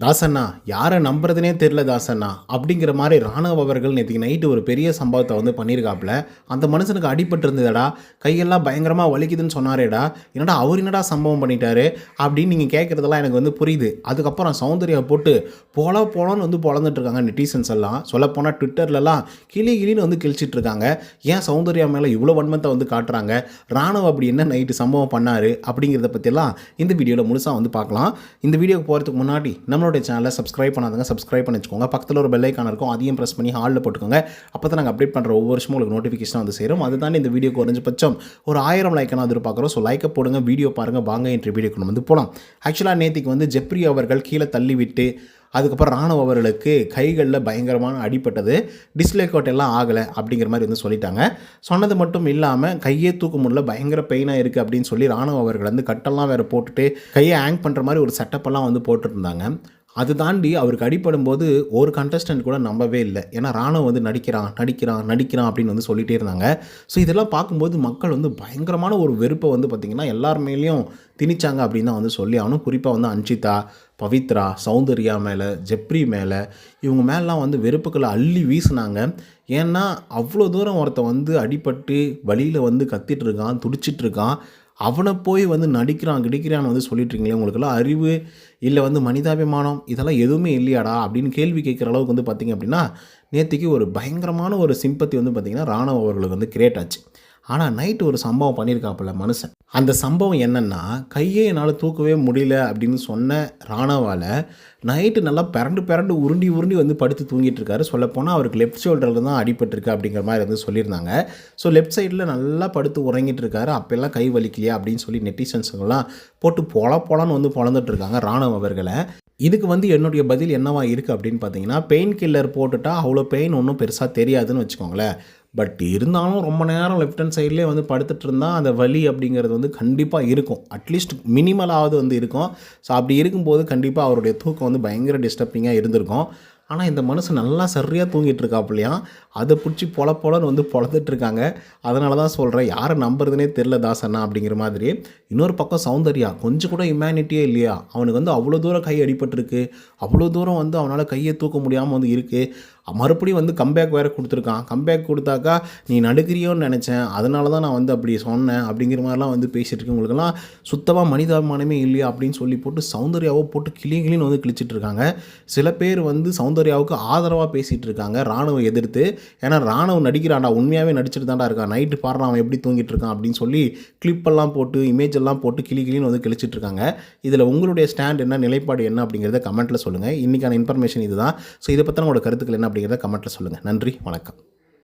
தாசண்ணா யாரை நம்புறதுனே தெரில தாசண்ணா அப்படிங்கிற மாதிரி ராணுவ அவர்கள் நேற்றுக்கு நைட்டு ஒரு பெரிய சம்பவத்தை வந்து பண்ணியிருக்காப்புல அந்த மனுஷனுக்கு அடிபட்டு இருந்ததடா கையெல்லாம் பயங்கரமாக வலிக்குதுன்னு சொன்னாரேடா என்னடா அவர் என்னடா சம்பவம் பண்ணிட்டாரு அப்படின்னு நீங்கள் கேட்குறதெல்லாம் எனக்கு வந்து புரியுது. அதுக்கப்புறம் சௌந்தர்யா போட்டு போல போலன்னு வந்து பொழந்துட்டு இருக்காங்க நெட்டிசன்ஸ் எல்லாம். சொல்லப்போனால் ட்விட்டர்லலாம் கிளி கிளின்னு வந்து கிழிச்சிட்டு இருக்காங்க. ஏன் சௌந்தர்யா மேலே இவ்வளோ வன்மத்தை வந்து காட்டுறாங்க? ராணுவ அப்படி என்ன நைட்டு சம்பவம் பண்ணார் அப்படிங்கிறத பற்றியெல்லாம் இந்த வீடியோவில் முழுசாக வந்து பார்க்கலாம். இந்த வீடியோக்கு போகிறதுக்கு முன்னாடி நம்ம நம்மளுடைய சேனலை சப்ஸ்கிரைப் பண்ணாதங்க சப்ஸ்கிரைப் பண்ணி வச்சுக்கோங்க. பக்கத்தில் ஒரு பெல் ஐக்கான் இருக்கும் அதையும் ப்ரெஸ் பண்ணி ஹாலில் போட்டுக்கோங்க. அப்போ தான் நாங்கள் அப்டேட் பண்ணுற ஒவ்வொரு வருஷமும் உங்களுக்கு நோட்டிஃபிகேஷன் வந்து சேரும். அது தாண்டி இந்த வீடியோ குறைஞ்சபட்சம் ஒரு ஆயிரம் லைக்கான எதிர்பார்க்குறோம். ஸோ லைக்கை போடுங்க வீடியோ பாருங்கள் வாங்க என்ற வீடியோக்கு நம்ம வந்து போகலாம் ஆக்சுவலாக நேத்திக்கு வந்து ஜெப்ரி அவர்கள் கீழே தள்ளி விட்டு அதுக்கப்புறம் ராணுவ அவர்களுக்கு கைகளில் பயங்கரமான அடிப்பட்டது டிஸ்லேகோட் எல்லாம் ஆகலை அப்படிங்கிற மாதிரி வந்து சொல்லிட்டாங்க. சொன்னது மட்டும் இல்லாமல் கையே தூக்க முடியல பயங்கர பெயினாக இருக்குது அப்படின்னு சொல்லி ராணுவ அவர்கள் வந்து கட்டெல்லாம் வேறு போட்டுட்டு கையை ஹேங் பண்ணுற மாதிரி ஒரு செட்டப்பெல்லாம் வந்து போட்டுருந்தாங்க அது தாண்டி அவருக்கு அடிப்படும் போது ஒரு கண்டஸ்டன்ட் கூட நம்பவே இல்லை. ஏன்னா ராணுவம் வந்து நடிக்கிறான் நடிக்கிறான் நடிக்கிறான் அப்படின்னு வந்து சொல்லிகிட்டே இருந்தாங்க. ஸோ இதெல்லாம் பார்க்கும்போது மக்கள் வந்து பயங்கரமான ஒரு வெறுப்பை வந்து பார்த்திங்கன்னா எல்லார் மேலேயும் திணிச்சாங்க அப்படின்னு தான் வந்து சொல்லி அவனும் குறிப்பாக வந்து அன்ஷிதா பவித்ரா சௌந்தர்யா மேலே ஜெப்ரி மேலே இவங்க மேலாம் வந்து வெறுப்புக்களை அள்ளி வீசினாங்க. ஏன்னா அவ்வளோ தூரம் ஒருத்தன் வந்து அடிபட்டு வழியில் வந்து கத்திட்டு இருக்கான் துடிச்சிட்டு இருக்கான். அவனை போய் வந்து நடிக்கிறான் கிடிக்கிறான்னு வந்து சொல்லிட்டு இருக்கீங்களே உங்களுக்குலாம் அறிவு இல்லை வந்து மனிதாபிமானம் இதெல்லாம் எதுவுமே இல்லையாடா அப்படின்னு கேள்வி கேட்குற அளவுக்கு வந்து பார்த்திங்க அப்படின்னா நேற்றுக்கு ஒரு பயங்கரமான ஒரு சிம்பத்தி வந்து பார்த்திங்கன்னா ராணுவ அவர்களுக்கு வந்து கிரியேட் ஆச்சு. ஆனால் நைட்டு ஒரு சம்பவம் பண்ணியிருக்காப்புல மனுஷன். அந்த சம்பவம் என்னென்னா கையே என்னால் தூக்கவே முடியல அப்படின்னு சொன்ன ராணாவால் நைட்டு நல்லா பிறண்டு பிறண்டு உருண்டி உருண்டி வந்து படுத்து தூங்கிட்டு இருக்காரு. சொல்லப்போனால் அவருக்கு லெஃப்ட் ஷோல்டரில் தான் அடிபட்டிருக்கு அப்படிங்கிற மாதிரி வந்து சொல்லியிருந்தாங்க. ஸோ லெஃப்ட் சைடில் நல்லா படுத்து உறங்கிட்டு இருக்காரு. அப்போல்லாம் கை வலிக்கலையா அப்படின்னு சொல்லி நெட்டிசன்ஸுங்கெல்லாம் போட்டு பொல பொலன்னு வந்து பொழந்துட்டு இருக்காங்க ராணுவ அவர்களை. இதுக்கு வந்து என்னுடைய பதில் என்னவா இருக்குது அப்படின்னு பார்த்தீங்கன்னா பெயின் கில்லர் போட்டுட்டா அவ்வளோ பெயின் ஒன்றும் பெருசாக தெரியாதுன்னு வச்சுக்கோங்களேன். பட் இருந்தாலும் ரொம்ப நேரம் லெஃப்ட் ஹேண்ட் சைட்லேயே வந்து படுத்துட்டு இருந்தால் அந்த வலி அப்படிங்கிறது வந்து கண்டிப்பாக இருக்கும். அட்லீஸ்ட் மினிமலாவது வந்து இருக்கும். ஸோ அப்படி இருக்கும்போது கண்டிப்பாக அவருடைய தூக்கம் வந்து பயங்கர டிஸ்டர்பிங்காக இருந்திருக்கும். ஆனால் இந்த மனுஷன் நல்லா சரியாக தூங்கிட்டு இருக்காப்புலையா? அதை பிடிச்சி பொல பொலன்னு வந்து பொழந்துட்டு இருக்காங்க அதனால தான் சொல்கிறேன் யாரை நம்புறதுனே தெரில தாசண்ணா அப்படிங்கிற மாதிரி. இன்னொரு பக்கம் சௌந்தர்யா கொஞ்சம் கூட ஹியூமனிட்டியே இல்லையா? அவனுக்கு வந்து அவ்வளோ தூரம் கை அடிபட்டிருக்கு. அவ்வளோ தூரம் வந்து அவனால் கையை தூக்க முடியாமல் வந்து இருக்குது மறுபடியும் வந்து கம்பேக் வேறு கொடுத்துருக்கான். கம்பேக் கொடுத்தாக்கா நீ நடுக்கிறியோன்னு நினச்சேன். அதனால தான் நான் வந்து அப்படி சொன்னேன். அப்படிங்கிற மாதிரிலாம் வந்து பேசிகிட்டு இருக்கேன் உங்களுக்குலாம் சுத்தமாக மனிதாபிமானமே இல்லையா? அப்படின்னு சொல்லி போட்டு சௌந்தர்யாவை போட்டு கிளி கிளின்னு வந்து கிழிச்சிட்டு இருக்காங்க. சில பேர் வந்து சௌந்தர்யாவுக்கு ஆதரவாக பேசிகிட்டு இருக்காங்க ராணுவம் எதிர்த்து. ஏன்னா ராணுவம் நடிக்கிறான்டா உண்மையாகவே நடிச்சிட்டு தான்டா இருக்கான் நைட்டு பாடுறான் அவன் எப்படி தூங்கிட்டு இருக்கான் அப்படின்னு சொல்லி கிளிப்பெல்லாம் போட்டு இமேஜ் எல்லாம் போட்டு கிளி கிளின்னு வந்து கிழிச்சிட்டு இருக்காங்க. இதில் உங்களுடைய ஸ்டாண்ட் என்ன நிலைப்பாடு என்ன அப்படிங்கிறத கமெண்ட்டில் சொல்லுங்கள் இன்றைக்கான இன்ஃபர்மேஷன் இதுதான். ஸோ இதை பற்றின உங்களோட கருத்துக்கள் என்ன அப்படிங்கிறத கமெண்ட்டில் சொல்லுங்கள் நன்றி வணக்கம்.